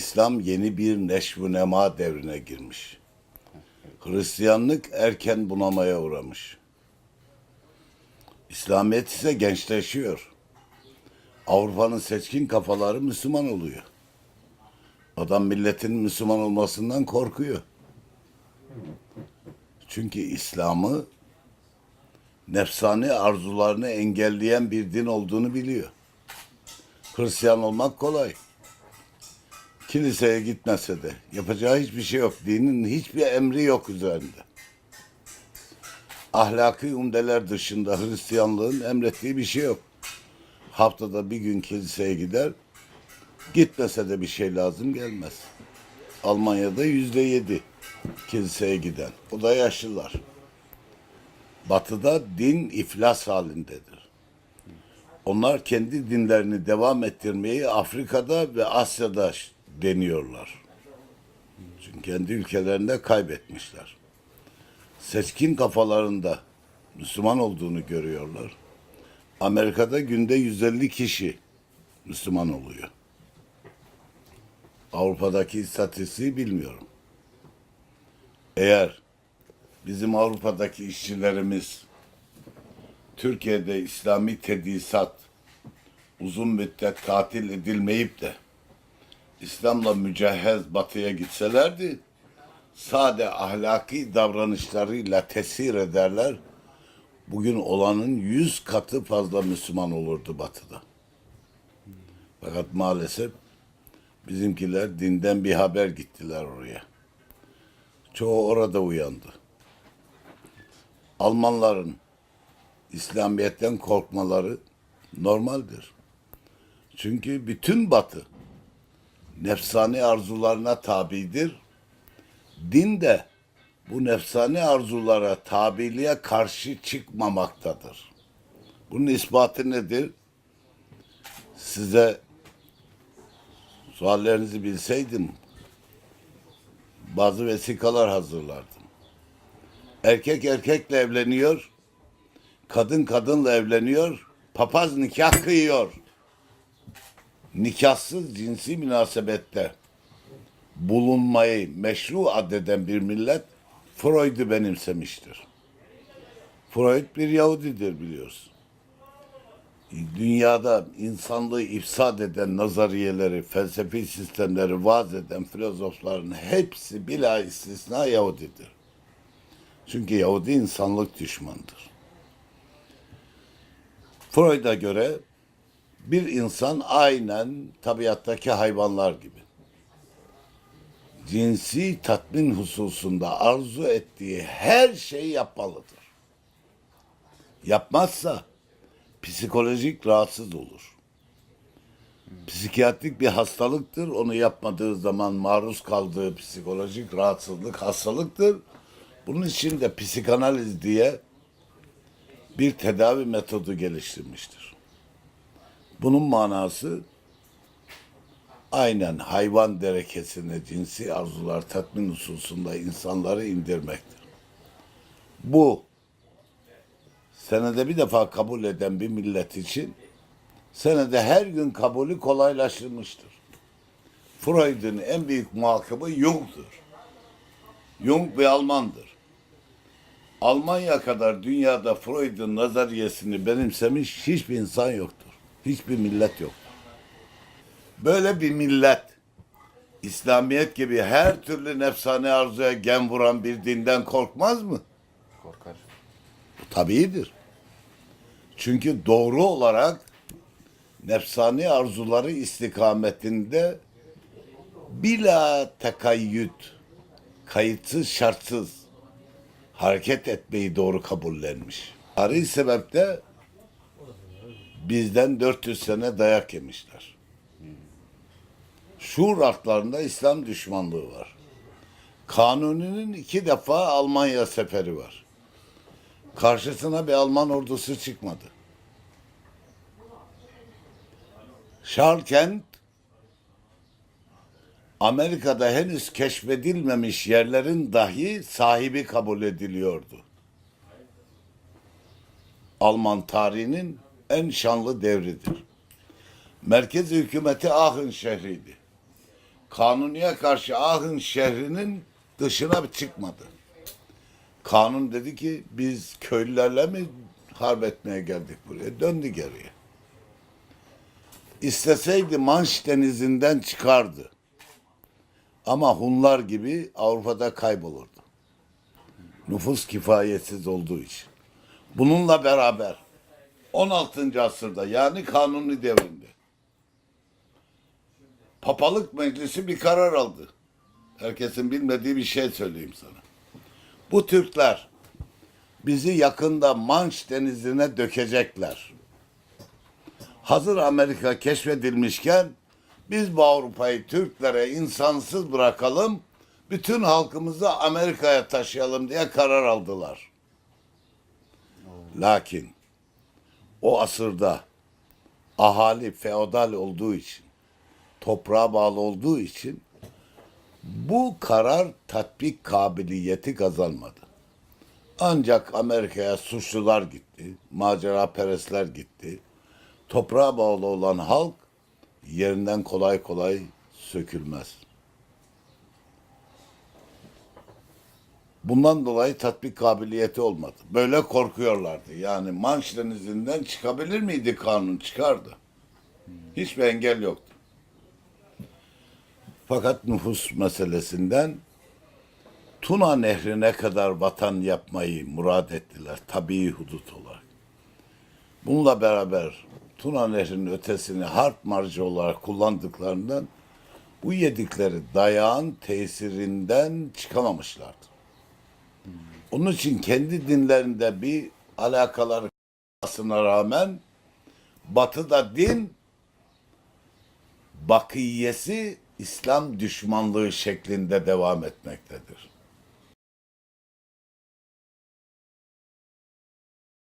İslam yeni bir neşv nema devrine girmiş. Hristiyanlık erken bunamaya uğramış. İslamiyet ise gençleşiyor. Avrupa'nın seçkin kafaları Müslüman oluyor. Adam milletin Müslüman olmasından korkuyor. Çünkü İslam'ı nefsani arzularını engelleyen bir din olduğunu biliyor. Hristiyan olmak kolay. Kiliseye gitmese de yapacağı hiçbir şey yok. Dinin hiçbir emri yok üzerinde. Ahlaki umdeler dışında Hristiyanlığın emrettiği bir şey yok. Haftada bir gün kiliseye gider, gitmese de bir şey lazım gelmez. Almanya'da yüzde yedi kiliseye giden. O da yaşlılar. Batı'da din iflas halindedir. Onlar kendi dinlerini devam ettirmeyi Afrika'da ve Asya'da deniyorlar. Çünkü kendi ülkelerinde kaybetmişler. Seçkin kafalarında Müslüman olduğunu görüyorlar. Amerika'da günde 150 kişi Müslüman oluyor. Avrupa'daki istatistiği bilmiyorum. Eğer bizim Avrupa'daki işçilerimiz Türkiye'de İslami tedisat uzun müddet tatil edilmeyip de İslam'la mücehhez batıya gitselerdi sade ahlaki davranışlarıyla tesir ederler. Bugün olanın yüz katı fazla Müslüman olurdu batıda. Fakat maalesef bizimkiler dinden bir haber gittiler oraya. Çoğu orada uyandı. Almanların İslamiyet'ten korkmaları normaldir. Çünkü bütün batı nefsani arzularına tabidir. Din de bu nefsani arzulara tabiliğe karşı çıkmamaktadır. Bunun ispatı nedir? Size suallerinizi bilseydim bazı vesikalar hazırlardım. Erkek erkekle evleniyor, kadın kadınla evleniyor, papaz nikah kıyıyor. Nikahsız cinsi münasebette bulunmayı meşru addeden bir millet Freud'u benimsemiştir. Freud bir Yahudidir biliyorsun. Dünyada insanlığı ifsad eden nazariyeleri, felsefi sistemleri vaaz eden filozofların hepsi bila istisna Yahudidir. Çünkü Yahudi insanlık düşmanıdır. Freud'a göre bir insan aynen tabiattaki hayvanlar gibi. Cinsi tatmin hususunda arzu ettiği her şeyi yapmalıdır. Yapmazsa psikolojik rahatsız olur. Psikiyatrik bir hastalıktır. Onu yapmadığı zaman maruz kaldığı psikolojik rahatsızlık hastalıktır. Bunun için de psikanaliz diye bir tedavi metodu geliştirmiştir. Bunun manası aynen hayvan derekesine cinsi arzular tatmin hususunda insanları indirmektir. Bu senede bir defa kabul eden bir millet için senede her gün kabulü kolaylaştırmıştır. Freud'un en büyük muhakkabı Jung'dur. Jung bir Almandır. Almanya kadar dünyada Freud'un nazariyesini benimsemiş hiçbir insan yoktur. Hiçbir millet yoktur. Böyle bir millet İslamiyet gibi her türlü nefsane arzuya gem vuran bir dinden korkmaz mı? Korkar. Bu tabiidir. Çünkü doğru olarak nefsani arzuları istikametinde bila tekayyüt, kayıtsız şartsız hareket etmeyi doğru kabullenmiş. Tarihi sebepte bizden 400 sene dayak yemişler. Şuur artlarında İslam düşmanlığı var. Kanuni'nin iki defa Almanya seferi var. Karşısına bir Alman ordusu çıkmadı. Şarkent Amerika'da henüz keşfedilmemiş yerlerin dahi sahibi kabul ediliyordu. Alman tarihinin en şanlı devridir. Merkez hükümeti Aachen şehriydi. Kanuni'ye karşı Ahın şehrinin dışına çıkmadı. Kanun dedi ki biz köylülerle mi harp etmeye geldik buraya? Döndü geriye. İsteseydi Manş denizinden çıkardı. Ama Hunlar gibi Avrupa'da kaybolurdu. Nüfus kifayetsiz olduğu için. Bununla beraber 16. asırda yani Kanuni devrinde Papalık Meclisi bir karar aldı. Herkesin bilmediği bir şey söyleyeyim sana. Bu Türkler bizi yakında Manş denizine dökecekler. Hazır Amerika keşfedilmişken biz bu Avrupa'yı Türklere insansız bırakalım, bütün halkımızı Amerika'ya taşıyalım diye karar aldılar. Lakin o asırda ahali feodal olduğu için, toprağa bağlı olduğu için bu karar tatbik kabiliyeti kazanmadı. Ancak Amerika'ya suçlular gitti, macera perestler gitti. Toprağa bağlı olan halk yerinden kolay kolay sökülmez. Bundan dolayı tatbik kabiliyeti olmadı. Böyle korkuyorlardı. Yani Manş Denizi'nden çıkabilir miydi kanun? Çıkardı. Hiçbir engel yoktu. Fakat nüfus meselesinden Tuna Nehri'ne kadar vatan yapmayı murad ettiler tabii hudut olarak. Bununla beraber Tuna Nehri'nin ötesini harp marjı olarak kullandıklarından bu yedikleri dayağın tesirinden çıkamamışlardı. Onun için kendi dinlerinde bir alakaları olmasına rağmen batıda din bakiyesi İslam düşmanlığı şeklinde devam etmektedir.